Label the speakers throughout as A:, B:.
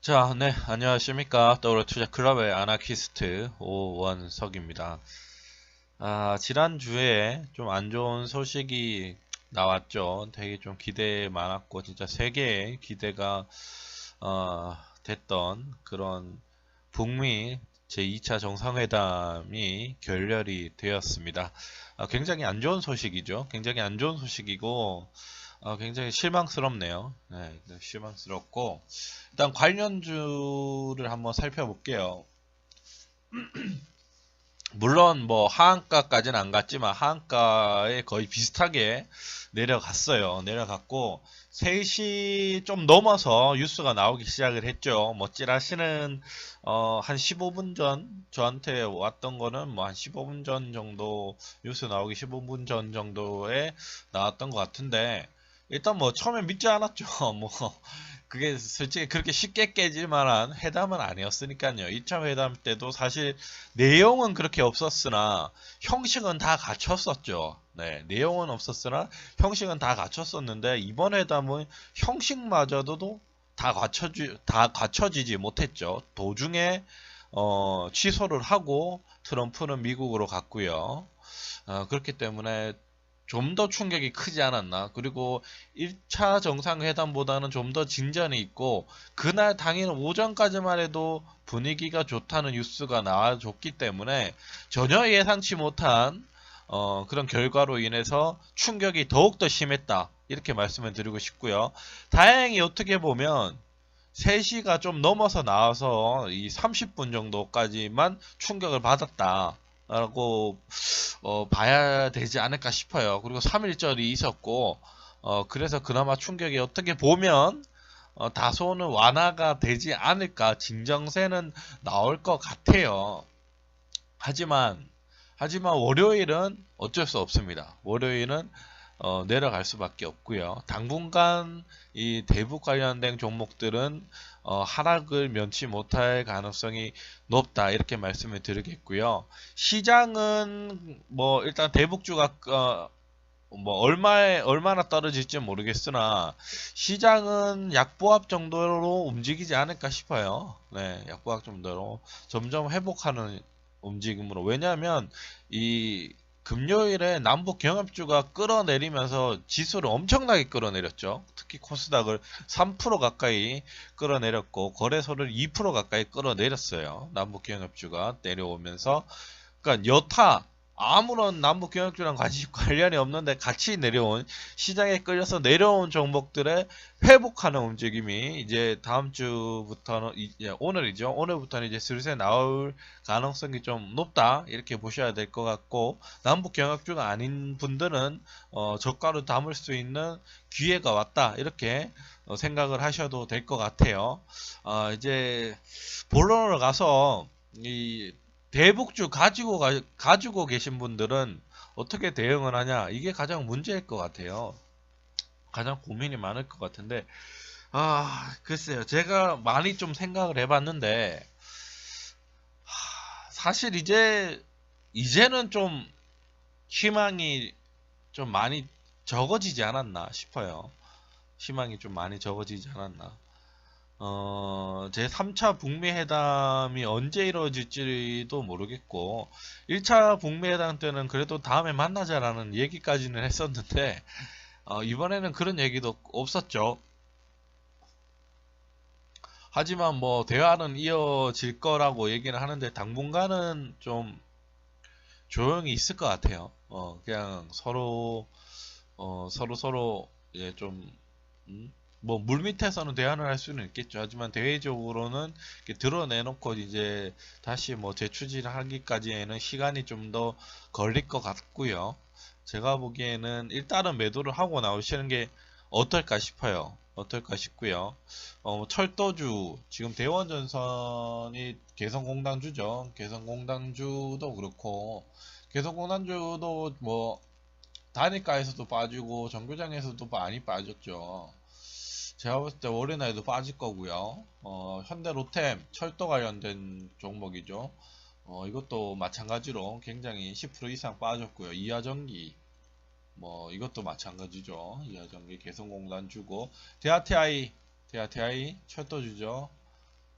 A: 자, 네, 안녕하십니까. 더블 투자 클럽의 아나키스트 오원석입니다. 아, 지난주에 좀 안 좋은 소식이 나왔죠. 되게 좀 기대 많았고, 진짜 세계의 기대가, 어, 됐던 그런 북미 제2차 정상회담이 결렬이 되었습니다. 아, 굉장히 안 좋은 소식이죠. 굉장히 안 좋은 소식이고, 어, 굉장히 실망스럽네요. 네, 네, 실망스럽고, 일단 관련주를 한번 살펴볼게요. 물론 뭐 하한가까지는 안 갔지만 하한가에 거의 비슷하게 내려갔어요. 내려갔고 3시 좀 넘어서 뉴스가 나오기 시작을 했죠. 뭐 찌라시는 어, 한 15분 전 저한테 왔던 거는 뭐 한 15분 전 정도 뉴스 나오기 15분 전 정도에 나왔던 것 같은데 일단 뭐 처음에 믿지 않았죠. 뭐 그게 솔직히 그렇게 쉽게 깨질 만한 회담은 아니었으니까요. 2차 회담 때도 사실 내용은 그렇게 없었으나 형식은 다 갖췄었죠. 네, 내용은 없었으나 형식은 다 갖췄었는데 이번 회담은 형식마저도 다 갖춰지 다 갖춰지지 못했죠. 도중에 어, 취소를 하고 트럼프는 미국으로 갔고요. 어, 그렇기 때문에 좀 더 충격이 크지 않았나. 그리고 1차 정상회담보다는 좀 더 진전이 있고, 그날 당일 오전까지만 해도 분위기가 좋다는 뉴스가 나와줬기 때문에 전혀 예상치 못한 어, 그런 결과로 인해서 충격이 더욱더 심했다. 이렇게 말씀을 드리고 싶고요. 다행히 어떻게 보면 3시가 좀 넘어서 나와서 이 30분 정도까지만 충격을 받았다. 라고 어, 봐야 되지 않을까 싶어요. 그리고 3일절이 있었고 어, 그래서 그나마 충격이 어떻게 보면 어, 다소는 완화가 되지 않을까 진정세는 나올 것 같아요. 하지만 하지만 월요일은 어쩔 수 없습니다. 월요일은 어, 내려갈 수밖에 없고요. 당분간 이 대북 관련된 종목들은 어, 하락을 면치 못할 가능성이 높다 이렇게 말씀을 드리겠고요. 시장은 뭐 일단 대북주가 어, 뭐 얼마에 얼마나 떨어질지 모르겠으나 시장은 약보합 정도로 움직이지 않을까 싶어요. 네, 약보합 정도로 점점 회복하는 움직임으로 왜냐하면 이 금요일에 남북 경합주가 끌어내리면서 지수를 엄청나게 끌어내렸죠. 특히 코스닥을 3% 가까이 끌어내렸고 거래소를 2% 가까이 끌어내렸어요. 남북 경합주가 내려오면서 그러니까 여타 아무런 남북 경협주랑 관련이 없는데 같이 내려온 시장에 끌려서 내려온 종목들의 회복하는 움직임이 이제 다음 주부터는 이제 오늘이죠. 오늘부터는 이제 슬슬 나올 가능성이 좀 높다 이렇게 보셔야 될 것 같고 남북 경협주가 아닌 분들은 어, 저가로 담을 수 있는 기회가 왔다 이렇게 어, 생각을 하셔도 될 것 같아요. 어, 이제 본론으로 가서 이 대북주 가지고 가, 가지고 계신 분들은 어떻게 대응을 하냐 이게 가장 문제일 것 같아요. 가장 고민이 많을 것 같은데 아 글쎄요 제가 많이 좀 생각을 해봤는데 하, 사실 이제 이제는 좀 희망이 좀 많이 적어지지 않았나 싶어요. 희망이 좀 많이 적어지지 않았나. 어, 제 3차 북미 회담이 언제 이루어질지도 모르겠고 1차 북미 회담 때는 그래도 다음에 만나자라는 얘기까지는 했었는데 어, 이번에는 그런 얘기도 없었죠. 하지만 뭐 대화는 이어질 거라고 얘기를 하는데 당분간은 좀 조용히 있을 것 같아요. 어, 그냥 서로 어, 서로 서로 예, 좀 음? 뭐 물밑에서는 대안을 할 수는 있겠죠. 하지만 대외적으로는 드러내놓고 이제 다시 뭐 재추진을 하기까지에는 시간이 좀 더 걸릴 것 같고요. 제가 보기에는 일단은 매도를 하고 나오시는 게 어떨까 싶어요. 어떨까 싶고요. 어, 뭐 철도주 지금 대원전선이 개성공단주죠. 개성공단주도 그렇고 개성공단주도 뭐 단일가에서도 빠지고 정교장에서도 많이 빠졌죠. 제가 봤을 때 월요날도 빠질 거고요. 어, 현대 로템 철도 관련된 종목이죠. 어, 이것도 마찬가지로 굉장히 10% 이상 빠졌고요. 이하전기 뭐 이것도 마찬가지죠. 이하전기 개성공단 주고 대하TI 대하TI 철도 주죠.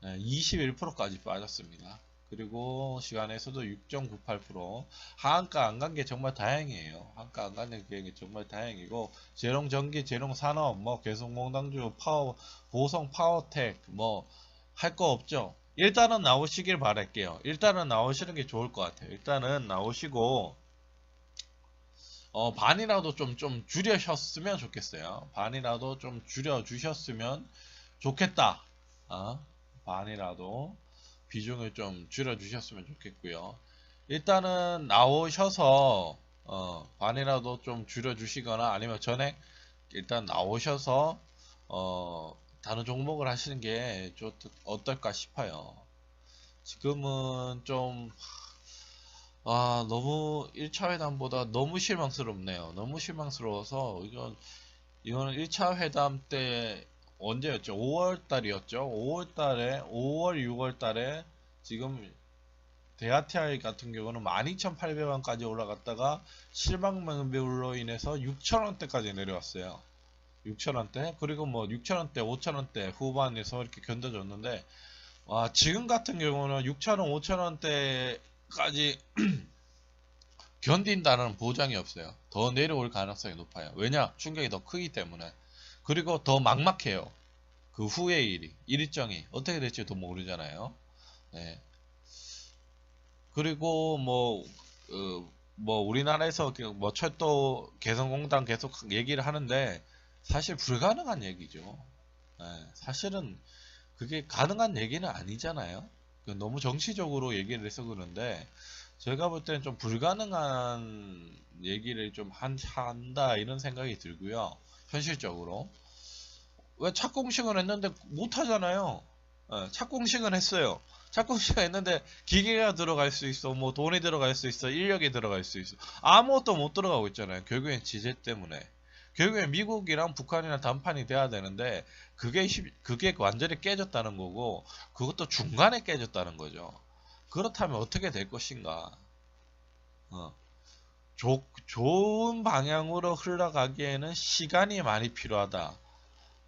A: 네, 21%까지 빠졌습니다. 그리고 시간에서도 6.98% 하한가 안 간 게 정말 다행이에요. 한가 안 가는 게 정말 다행이고 재롱 전기, 재롱 산업, 뭐 몽당주, 파워, 보성, 파워텍 뭐 할 거 없죠. 일단은 나오시길 바랄게요. 일단은 나오시는 게 좋을 것 같아요. 일단은 나오시고 어, 반이라도 좀, 좀 줄여셨으면 좋겠어요. 반이라도 좀 줄여 주셨으면 좋겠다. 어? 반이라도 비중을 좀 줄여주셨으면 좋겠고요. 일단은 나오셔서, 어, 반이라도 좀 줄여주시거나 아니면 전에 일단 나오셔서, 어, 다른 종목을 하시는 게 좀 어떨까 싶어요. 지금은 좀, 아, 너무 1차 회담보다 너무 실망스럽네요. 너무 실망스러워서 이건 이거는 1차 회담 때 언제였죠? 5월 달이었죠. 5월 달에 5월 6월 달에 지금 대하티아이 같은 경우는 12,800원까지 올라갔다가 실망명배로 인해서 6,000원대까지 내려왔어요. 6,000원대 그리고 뭐 6,000원대, 5,000원대 후반에서 이렇게 견뎌줬는데 와, 지금 같은 경우는 6,000원, 5,000원대까지 견딘다는 보장이 없어요. 더 내려올 가능성이 높아요. 왜냐? 충격이 더 크기 때문에. 그리고 더 막막해요. 그 후의 일이, 일정이 어떻게 될지도 모르잖아요. 네. 그리고 뭐, 어, 뭐 우리나라에서 그뭐 철도 개성공단 계속 얘기를 하는데 사실 불가능한 얘기죠. 네. 사실은 그게 가능한 얘기는 아니잖아요. 그 너무 정치적으로 얘기를 해서 그런데 제가 볼 때는 좀 불가능한 얘기를 좀 한, 한다 이런 생각이 들고요. 현실적으로 왜 착공식은 했는데 못 하잖아요. 예, 착공식은 했어요. 착공식은 했는데 기계가 들어갈 수 있어, 뭐 돈이 들어갈 수 있어, 인력이 들어갈 수 있어. 아무것도 못 들어가고 있잖아요. 결국엔 지제 때문에. 결국엔 미국이랑 북한이랑 단판이 돼야 되는데 그게 시- 그게 완전히 깨졌다는 거고 그것도 중간에 깨졌다는 거죠. 그렇다면 어떻게 될 것인가? 어. 조, 좋은 방향으로 흘러가기에는 시간이 많이 필요하다.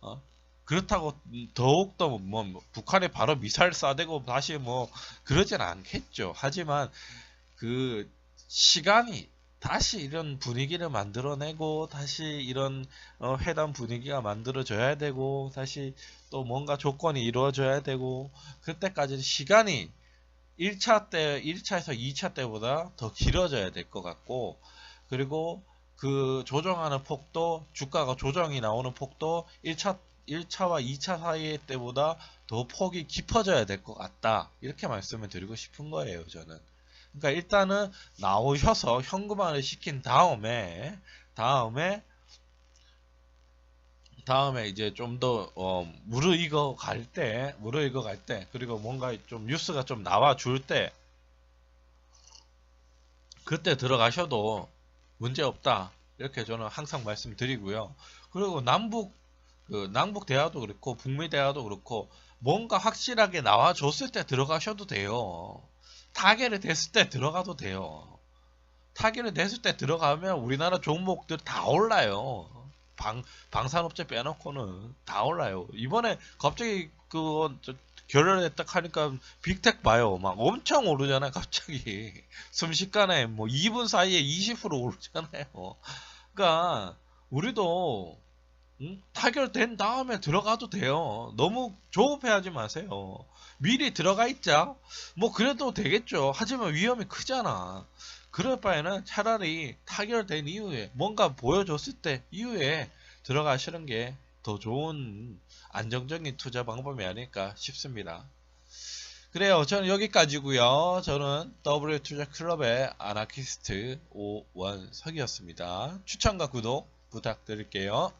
A: 어? 그렇다고 더욱더 뭐, 뭐 북한에 바로 미사일 쏴대고 다시 뭐 그러진 않겠죠. 하지만 그 시간이 다시 이런 분위기를 만들어내고 다시 이런 어, 회담 분위기가 만들어져야 되고 다시 또 뭔가 조건이 이루어져야 되고 그때까지는 시간이 1차 때 1차에서 2차 때보다 더 길어져야 될 것 같고 그리고 그 조정하는 폭도 주가가 조정이 나오는 폭도 1차 1차와 2차 사이 때보다 더 폭이 깊어져야 될 것 같다. 이렇게 말씀을 드리고 싶은 거예요, 저는. 그러니까 일단은 나오셔서 현금화를 시킨 다음에 다음에 다음에 이제 좀 더 어, 무르익어 갈 때, 무르익어 갈 때, 그리고 뭔가 좀 뉴스가 좀 나와 줄 때, 그때 들어가셔도 문제 없다. 이렇게 저는 항상 말씀드리고요. 그리고 남북 그 남북 대화도 그렇고 북미 대화도 그렇고 뭔가 확실하게 나와 줬을 때 들어가셔도 돼요. 타결이 됐을 때 들어가도 돼요. 타결이 됐을 때 들어가면 우리나라 종목들 다 올라요. 방, 방산업체 빼놓고는 다 올라요. 이번에 갑자기 그 결혼에 딱 하니까 빅텍 봐요. 막 엄청 오르잖아요. 갑자기 순식간에 뭐 2분 사이에 20% 오르잖아요. 그러니까 우리도 응? 타결된 다음에 들어가도 돼요. 너무 조급해하지 마세요. 미리 들어가 있자. 뭐 그래도 되겠죠. 하지만 위험이 크잖아. 그럴 바에는 차라리 타결된 이후에 뭔가 보여줬을 때 이후에 들어가시는 게 더 좋은 안정적인 투자 방법이 아닐까 싶습니다. 그래요. 저는 여기까지고요. 저는 W 투자 클럽의 아나키스트 오원석이었습니다. 추천과 구독 부탁드릴게요.